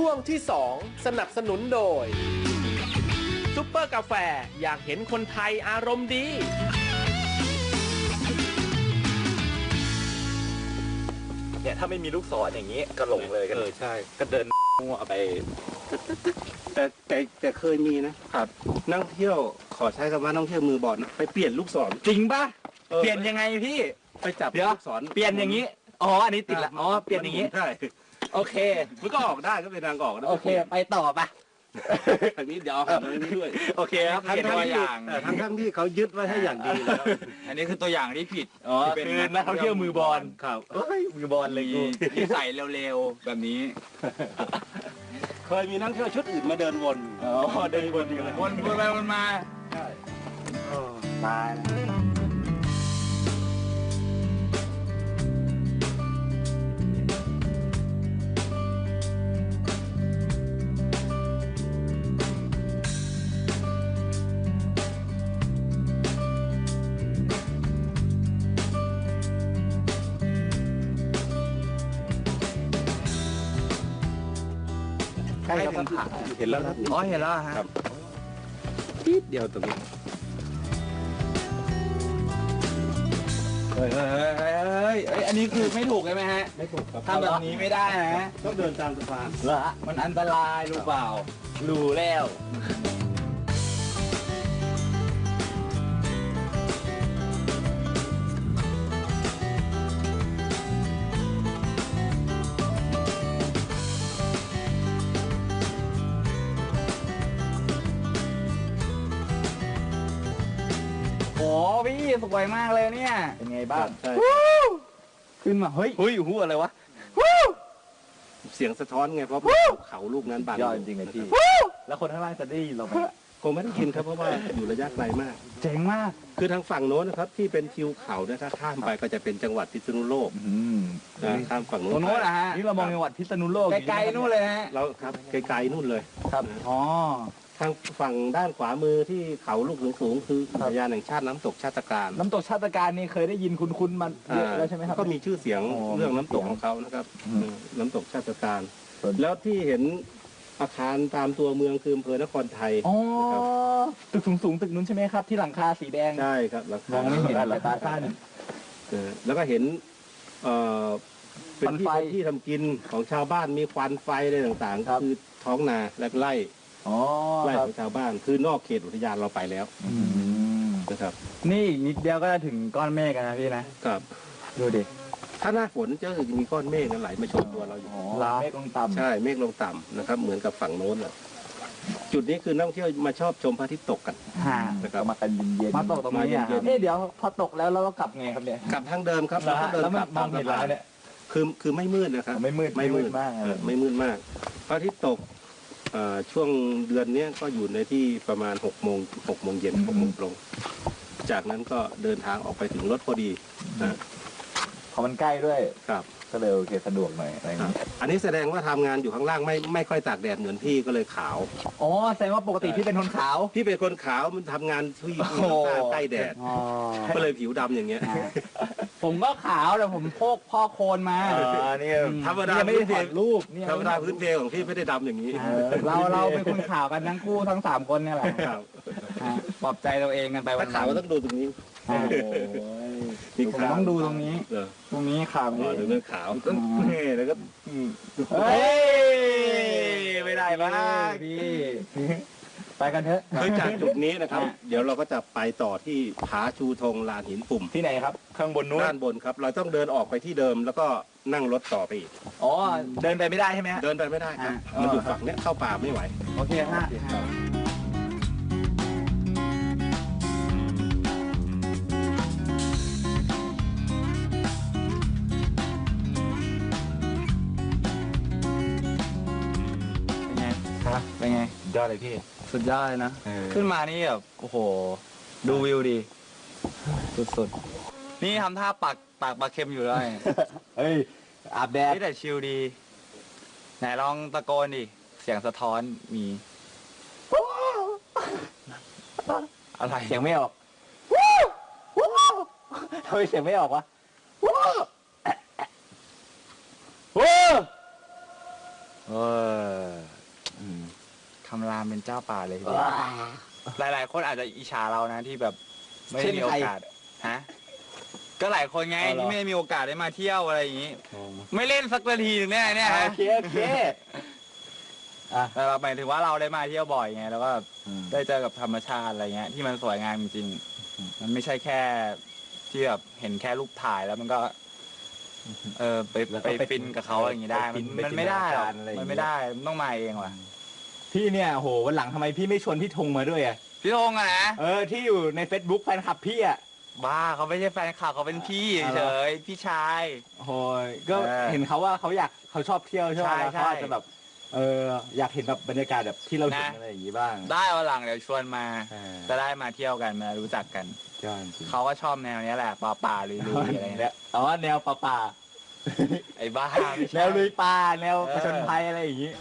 ช่วงที่ 2 สนับสนุนโดยซุปเปอร์กาแฟอยากเห็นคนไทยอารมณ์ดี เนี่ยถ้าไม่มีลูกศรอย่างนี้ก็หลงเลยกันเออใช่ ก็เดินมั่วไป แต่แต่แต่เคยมีนะครับนักท่องเที่ยวขอใช้คำว่านักท่องเที่ยวมือบอดนะไปเปลี่ยนลูกศรจริงปะออเปลี่ยนยังไงพี่ ไปจับเดี๋ยว ลูกศรเปลี่ยนอย่างนี้ อ๋อ อันนี้ติดละ อ๋อ เปลี่ยนอย่างนี้ใช่ โอเค มันก็ออกได้ก็เป็นทางออกนะโอเค ไปต่อปะทางนี้เดี๋ยวเอาทางนี้ด้วย โอเคครับทั้งเห็นทั้งตัวที่อย่าง เออทั้งทั้งที่เขายึดไว้ให้อย่างดีแล้วอันนี้คือตัวอย่างที่ผิดอ๋อคือนักท่องเที่ยวมือบอลครับเฮ้ยมือบอลเลยมีกูที่ใส่เร็วๆ แบบนี้ เคยมีนักท่องเที่ยวชุดอื่นมาเดินวนอ๋อเดินวนอยู่เลยวนวนไปวนมาตายแล้ว ใช่ครับเห็นแล้วครับอ๋อเห็นแล้วฮะครับนิดเดียวตรงนี้เฮ้ยเฮ้ยเฮ้ยเฮ้ยเฮ้ยเฮ้ยอันนี้คือไม่ถูกใช่ไหมฮะไม่ถูกครับทำแบบนี้ไม่ได้นะฮะต้องเดินตามสะพานเหรอมันอันตรายรู้เปล่ารู้แล้ว พี่สวยมากเลยเนี่ย เป็นไงบ้างใช่ขึ้นมา เฮ้ยเฮ้ยหูอะไรวะเสียงสะท้อนไงเพราะเขาลูกนั้นบางยอดจริงๆเลยพี่ แล้วคนข้างล่างจะได้ยินเราไหมคงไม่ได้ยินครับเพราะว่าอยู่ระยะไกลมาก เจ๋งมาก คือทางฝั่งโน้นนะครับ ที่เป็นทิวเขาเนี่ยถ้าข้ามไปก็จะเป็นจังหวัดพิษณุโลกอืมนะข้ามฝั่งโน้นตรงโน้นไปนะฮะนี่เรามองจังหวัดพิษณุโลกไกลๆนู่นเลยฮะเราครับไกลๆนู่นเลยครับอ๋อ ทางฝั่งด้านขวามือที่เขาลูกสูงๆคืออุทยานแห่งชาติน้ำตกชาติการน้ำตกชาติการนี่เคยได้ยินคุ้นๆมาเยอะแล้วใช่ไหมครับ ก็มีชื่อเสียงอ๋อเรื่องน้ำตกของเขานะครับอืม น้ำตกชาติการส่วนแล้วที่เห็นอาคารตามตัวเมืองคืออำเภอนครไทยอ๋อครับตึกสูงๆตึกนู้นใช่ไหมครับ ที่หลังคาสีแดงใช่ครับราคามองไม่เห็นสายตาสั้น เออแล้วก็เห็นเอ่อเป็นที่ควันไฟที่ทำกินของชาวบ้านมีควันไฟอะไรต่างๆครับคือท้องนาและไร่ อ๋อไร่ครัขบองชาวบ้านคือนอกเขตอุทยานเราไปแล้วอืมนะครับนี่อีกนิดเดียวก็จะถึงก้อนเมฆแล้วนะพี่นะ ครับ ดูดิ ถ้าหน้าฝนจะมีก้อนเมฆนั้นไหลมาชนตัวเราอยู่ลา เมฆลงต่ำ ใช่เมฆลงต่ำนะครับ เหมือนกับฝั่งโน้นน่ะจุดนี้คือนักท่องเที่ยวมาชอบชมพระอาทิตย์ตกกันห่า นะครับ มากันเย็นๆ มาตกตรงนี้อะมาเย็นๆเอ๊ะเดี๋ยวพอตกแล้วเราก็กลับไงครับเนี่ยกลับทางเดิมครับแล้วก็เดินแล้วกมันลับมองเห็นแล้วเนี่ย คือคือไม่มืดนะครับไม่มืดไม่มืดมากเออไม่มืดมากพระอาทิตย์ตกเอ่อ ช่วงเดือนเนี้ยก็อยู่ในที่ประมาณหกโมงหกโมงเย็นหกโมงตรง จากนั้นก็เดินทางออกไปถึงรถพอดีนะพอมันใกล้ด้วยครับ ก็เลยโอเคสะดวกหน่อยอะไรอย่างครับเงี้ยอันนี้แสดงว่าทำงานอยู่ข้างล่างไม่ไม่ค่อยตากแดดเหมือนพี่ก็เลยขาว อ๋อแสดงว่าปกติพี่เป็นคนขาว พี่เป็นคนขาวมันทำงานที่โอ้โหข้างใต้แดด อ๋อ ก็เลยผิวดำอย่างเงี้ย ผมก็ขาวแต่ผมโพกพ่อโคนมาอ่านี่ธรรมดานี่ยังไม่ได้ถอดรูปนี่ธรรมดายังไพื้นเพของพี่ไม่ได้ดำอย่างนี้อ่าเราเราเป็นคนขาวกันทั้งคู่ทั้งสามคนเนี่ยแหละครับอ่าปลอบใจตัวเองกันไปวัถ้านขาวก็ต้องดูตรงนี้โอ้โหนี่ผมขาวต้องดูตรงนี้ เออตรงนี้ขาวอ๋อนี่ดูเรื่องขาวนี่แล้วก็อืม เฮ้ย ไม่ได้บ้าง พี่ ไปกันเถอะคือจากจุดนี้นะครับ เดี๋ยวเราก็จะไปต่อที่ผาชูธงลานหินปุ่มที่ไหนครับ ข้างบนนู้นด้านบนครับ เราต้องเดินออกไปที่เดิมแล้วก็นั่งรถต่อไปอีก อ๋อ เดินไปไม่ได้ใช่ไหมฮะ เดินไปไม่ได้ครับ อ่ามั มันอยู่ฝั่งเนี้ยเข้าป่าไม่ไหว โอเคฮะเป็นไงครับเป็นไงยอดเลยพี่ สุดยอดเลยนะ เออ ขึ้นมานี่แบบโอ้โห ดูวิวดี สุดๆ นี่ทำท่าปักปากปลาเค็มอยู่เลยเฮ้ยอาบแดด นี่แต่ชิลดี ไหนลองตะโกนดิ เสียงสะท้อนมี อะไรเสียงไม่ออกทำไมเสียงไม่ออกวะโอ้โอ้อออืม คำรามเป็นเจ้าป่าเลยทีเดียวหลายๆ คนอาจจะอิจฉาเรานะที่แบบไม่ได้มีโอกาสฮะก็หลายคนไงเอาเหรอ ที่ไม่ได้มีโอกาสได้มาเที่ยวอะไรอย่างนี้ ไม่เล่นสักนาทีหนึ่งแน่เนี่ยฮะโอเคโอเคแต่เราหมายถึงว่าเราได้มาเที่ยวบ่อยไงแล้วก็ได้เจอกับธรรมชาติอะไรเงี้ย ที่มันสวยงามจริงๆมันไม่ใช่แค่ที่แบบเห็นแค่รูปถ่ายแล้วมันก็ เออไปแล้วก็ไปไปฟินกับเขาอะไรอย่างงี้ได้ไปฟิมันนมันไม่ได้หรอกไปจินตนาการอะไรอย่างงี้มันไม่ได้มันต้องมาเองว่ะ พี่เนี่ยโหวันหลังทำไมพี่ไม่ชวนพี่ธงมาด้วยอะพี่ธงอะนะเออที่อยู่ใน Facebook แฟนคลับพี่อะบ้าเขาไม่ใช่แฟนคลับเขาเป็นพี่อ๋อเหเฉรอยพี่ชายโหยก็เออเห็นเขาว่าเขาอยากเขาชอบเที่ยวใช่ไหมใช่แล้วเขาอาจใช่จะแบบเอออยากเห็นแบบบรรยากาศแบบที่เราเห็นนะอะไรอย่างงี้บ้างได้วันหลังเดี๋ยวชวนมา เออจะได้มาเที่ยวกันมารู้จักกันยอดจริงเขาก็ชอบแนวเนี้ยแหละป่าป่าๆลุยๆอะไรเงี้ยอ๋อแนวป่าป่า ไอ้บ้าไม่ใช่ แนวลุยป่าแนวเออผจญภัยอะไรอย่างงี้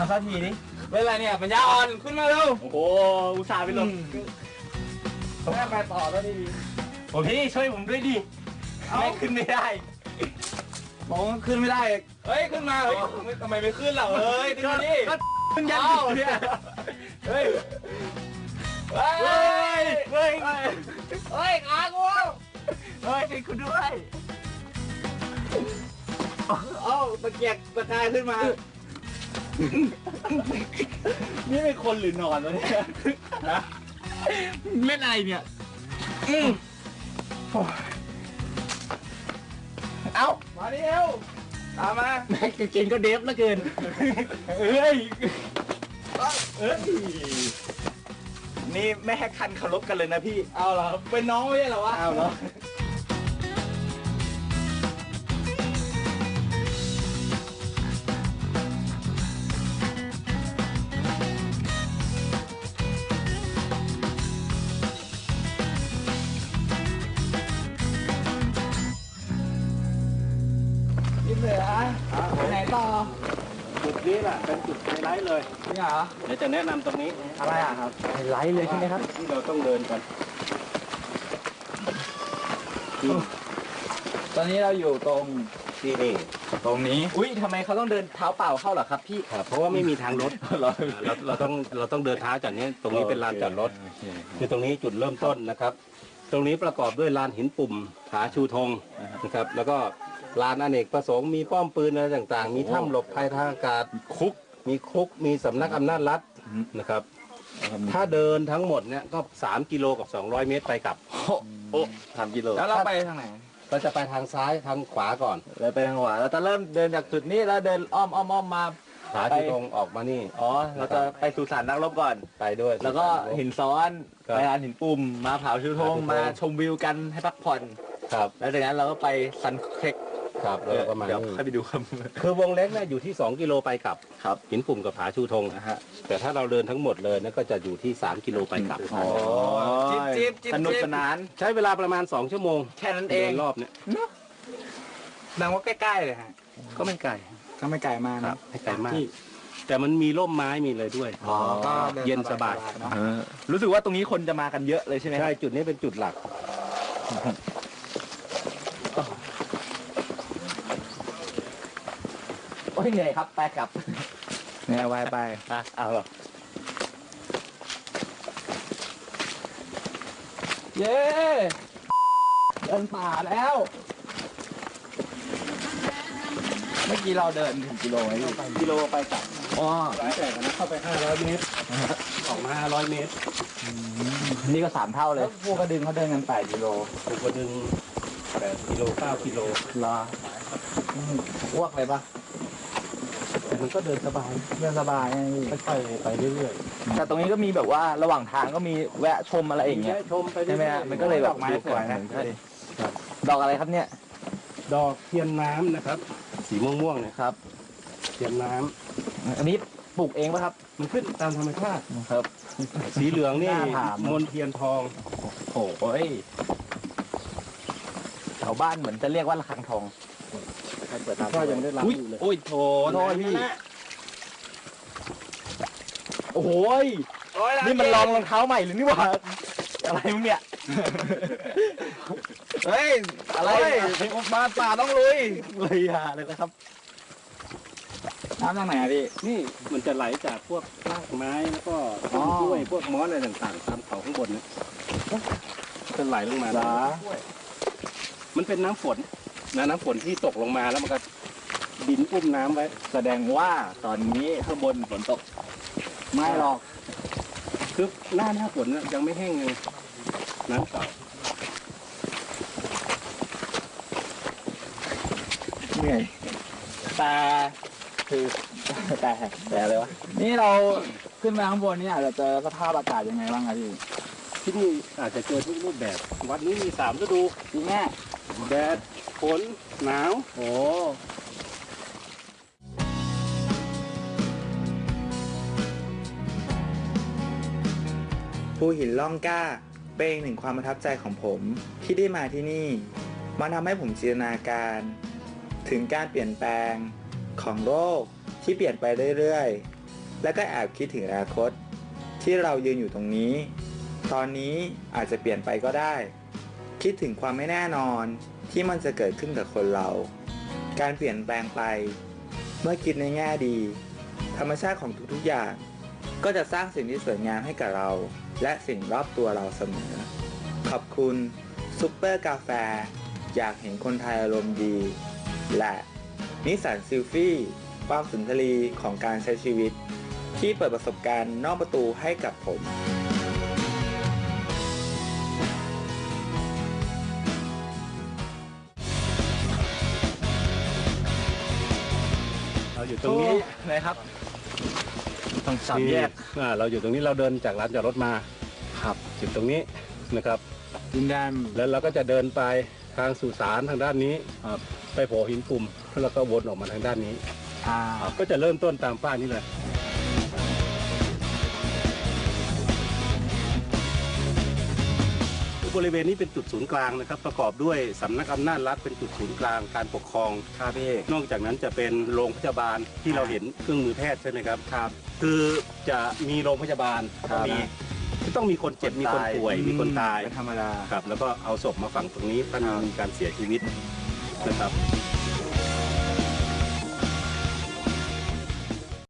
เอาสักทีนี้เวลาเนี่ยปัญญาอ่อนขึ้นมาเร็วโอ้โหอุตส่าห์ไปลงแม่ไปต่อแล้วดีโอ้พี่ช่วยผมด้วยดิไม่ขึ้นไม่ได้มองขึ้นไม่ได้เฮ้ยขึ้นมาเฮ้ยทำไมไม่ขึ้นล่ะเฮ้ยขึ้นมาดิก็ขึ้นยันเอ้าเนี่ยเฮ้ยเฮ้เฮ้ยยเฮ้ยเฮ้ยขากูเฮ้ยช่วยคุณด้วยเอ้าตะเกียกตะกายขึ้นมา นี่เป็นคนหรือนอนวะเนี่ยฮะเล่นอะไรเนี่ยอืมโอ้ยเอ้า มาดิเร็วตามมา แม่งกางเกงก็เดฟแล้วเกิน เอ้ย เอ้ย นี่ไม่ให้คันเคารพกันเลยนะพี่ เอาเหรอ เป็นน้องไม่ใช่เหรอวะ เอาเหรอ เลยนี่เหรอเดี๋ยวจะแนะนำตรงนี้อะไรอะครับไลท์เลยใช่ไหมครับที่เราต้องเดินกันตอนนี้เราอยู่ตรงที่นี่ตรงนี้อุ้ยทำไมเขาต้องเดินเท้าเปล่าเข้าเหรอครับพี่ครับเพราะว่าไม่มีทางรถเหรอเราเราต้องเราต้องเดินเท้าจากนี้ตรงนี้เป็นลานจอดรถคือตรงนี้จุดเริ่มต้นนะครับ ตรงนี้ประกอบด้วยลานหินปุ่มผาชูธงนะครับ แล้วก็ลานอเนกประสงค์มีป้อมปืนอะไรต่างๆ มีถ้ำหลบภัยทางอากาศคุก มีคุกมีสำนักอำนาจรัฐนะครับ ถ้าเดินทั้งหมดเนี่ยก็ 3 กิโลกับ 200 เมตรไปกลับ โอ้สามกิโลแล้วเราไปทางไหน เราจะไปทางซ้ายทางขวาก่อนเลยไปทางขวาเราจะเริ่มเดินจากจุดนี้แล้วเดินอ้อมอ้อมอ้อมมาผาชูธงออกมานี่อ๋อเราจะไปสุสานนักรบก่อน ไปด้วย แล้วก็หินซ้อนครับไปลานหินปุ่ม มาเผาชูธงผาชูธงมาชมวิวกันให้พักผ่อน ครับ แล้วจากนั้นเราก็ไปซันเค็ก ครับแล้วเราก็มาเดี๋ยวนี่ค่อยไปดูครับคือวงเล็กเนี่ยอยู่ที่ 2 กิโลไปกลับครับหินปุ่มกับผาชูธงนะฮะแต่ถ้าเราเดินทั้งหมดเลยนะก็จะอยู่ที่ 3 กิโลไปกลับโอ้จิ๊บจิ๊บจิ๊บ สนุกสนาน ใช้เวลาประมาณ 2 ชั่วโมงแค่นั้นเอเดิงนรอบเนี่ยดังว่าใกล้ๆเลยฮะก็ไม่ไกลก็ไม่ไกลมากครันะบไม่ไกลมากแต่มันมีร่มไม้มีเลยด้วย อ๋อก็ดิเย็นสบายๆเนอะเออรู้สึกว่าตรงนี้คนจะมากันเยอะเลยใช่ไหมครับใช่จุดนี้เป็นจุดหลัก อ้ยเหนื่อยครับไปกลับเนี่ยว่ายไปอะเอาเหรอเย้เดินป่าแล้ว เมื่อกี้เราเดินถึงกิโลไหมพี่กิโลไปกลับอ๋อหลายแต่นะเข้าไป 500 เมตรออกมา500 เมตรนี่ก็สามเท่าเลแล้ยวภูกระดึงเขาเดินกันแปดกิโลถูกกว่าดึง8กิโล9กิโลเหรออ้วกเลยปะแต่ มันก็เดินสบายเดินสบายไงพี่ค่อยๆไปเรื่อยแต่ตรงนี้ก็มีแบบว่าระหว่างทางก็มีแวะชมอะไรๆอย่างเงี้ย ชมไปใช่ไหมเรื่อยฮะๆมันก็เลยแบบดอกไม้สวยนะใช่ดอกอะไรครับเนี่ยดอกเทียนน้ำนะครับ สีม่วงๆเนี่ยครับเทียนน้ำอันนี้ปลูกเองป่ะครับมันขึ้นตามธรรมชาติ ครับ สีเหลืองนี่น่าถาม มนเทียนทอง โอ้ยแถวบ้านเหมือนจะเรียกว่าระฆังทอง พ่อยังไม่ได้รับอุ้ยอยู่เลย โอ้ยโถโทษพี่ โอ้โหยนี่มันลองรองเท้าใหม่หรือนี่หว่า อะไรมึงเนี่ย เฮ้ย อะไรมาป่าต้องลุยเลยอะเลยนะครับน้ำทางไหนอะพี่ นี่มันจะไหลจากพวกรากไม้แล้วก็อ๋ต้อนกล้วยพวกมอสอะไรต่างๆ ตามเขาข้างบนนะจะไหลลงมาเหรอมันเป็นน้ำฝน นะน้ำฝนที่ตกลงมาแล้วมันก็ดินอุ้มน้ำไว้ แสดงว่าตอนนี้ข้างบนฝนตก ไม่หรอกคือหน้าหน้าฝนน่ะยังไม่แห้งเลยน้ำเก่าเหนื่อยแต่คือแต่ แต่อะไรวะนี่เราขึ้นไปข้างบนนี่อาจจะเจอสภาพอากาศยังไงบ้างครับพี่ที่นี่อาจจะเจอทุกรูปแบบ วัดนี้มีสามฤดู จริงแน่ แดดฝนหนาว โอ้ภูหินล่องกล้าเป็นอีกหนึ่งความประทับใจของผมที่ได้มาที่นี่ มันทำให้ผมจินตนาการ ถึงการเปลี่ยนแปลงของโลกที่เปลี่ยนไปเรื่อยๆ และก็แอบคิดถึงอนาคต ที่เรายืนอยู่ตรงนี้ ตอนนี้อาจจะเปลี่ยนไปก็ได้ คิดถึงความไม่แน่นอนที่มันจะเกิดขึ้นกับคนเรา การเปลี่ยนแปลงไป เมื่อคิดในแง่ดี ธรรมชาติของทุกๆอย่าง ก็จะสร้างสิ่งที่สวยงามให้กับเรา และสิ่งรอบตัวเราเสมอ ขอบคุณซุปเปอร์กาแฟ อยากเห็นคนไทยอารมณ์ดี และนิสสันซิลฟี่ ความสุนทรีของการใช้ชีวิต ที่เปิดประสบการณ์นอกประตูให้กับผม อยู่ตรงนี้นะครับต้องสามแยกอ่าเราอยู่ตรงนี้เราเดินจากร้านจอดรถมาครับจุดตรงนี้นะครับดินแดนแล้วเราก็จะเดินไปทางสุสานทางด้านนี้ครับไปโผหินปุ่มแล้วก็วนออกมาทางด้านนี้อ่าก็จะเริ่มต้นตามป้ายนี้เลย บริเวณนี้เป็นจุดศูนย์กลางนะครับ ประกอบด้วยสำนักอำนาจรัฐเป็นจุดศูนย์กลางการปกครอง ครับพี่นอกจากนั้นจะเป็นโรงพยาบาลที่เราเห็นเครื่องมือแพทย์ใช่ไหมครับ ครับ คือจะมีโรงพยาบาลครับ มีต้องมีคนเจ็บมีคนป่วยมีคนตายเป็นธรรมดา ครับแล้วก็เอาศพมาฝังตรงนี้ท่านมีการเสียชีวิตนะครับ